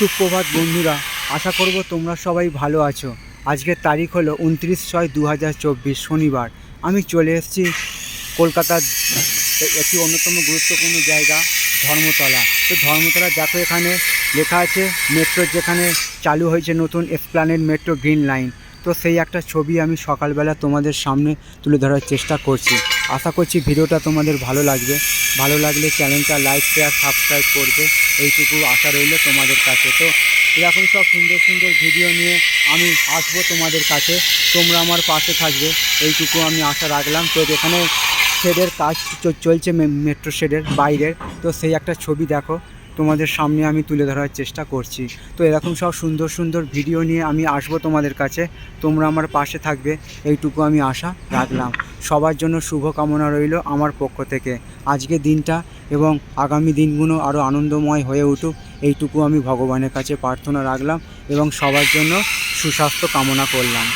সুপ্রভাত বন্ধুরা, আশা করব তোমরা সবাই ভালো আছো। আজকের তারিখ হলো উনত্রিশ ছয় দু শনিবার। আমি চলে এসেছি কলকাতার একটি অন্যতম গুরুত্বপূর্ণ জায়গা, ধর্মতলা। তো ধর্মতলা দেখো এখানে লেখা আছে, মেট্রো যেখানে চালু হয়েছে নতুন এসপ্লানেড মেট্রো গ্রিন লাইন। তো সেই একটা ছবি আমি সকালবেলা তোমাদের সামনে তুলে ধরার চেষ্টা করছি। আশা করছি ভিডিওটা তোমাদের ভালো লাগবে। ভালো লাগলে চ্যানেলটা লাইক শেয়ার সাবস্ক্রাইব করবে। এইটুকু আশা রইল তোমাদের কাছে। তো এরকম সব সুন্দর সুন্দর ভিডিও নিয়ে আমি আসব তোমাদের কাছে। তোমরা আমার পাশে থাকবে। এইটুকু আমি আশা রাখলাম। তো এখানে শেডের কাজ চলছে মেট্রো শেডের বাইরের তো সেই একটা ছবি দেখো। তোমাদের সামনে আমি তুলে ধরার চেষ্টা করছি। তো এরকম সব সুন্দর সুন্দর ভিডিও নিয়ে আমি আসব তোমাদের কাছে। তোমরা আমার পাশে থাকবে। এইটুকু আমি আশা রাখলাম। সবার জন্য শুভ কামনা রইল আমার পক্ষ থেকে। আজকে দিনটা এবং আগামী দিনগুলো আরও আনন্দময় হয়ে উঠুক, এইটুকু আমি ভগবানের কাছে প্রার্থনা রাখলাম এবং সবার জন্য সুস্বাস্থ্য কামনা করলাম।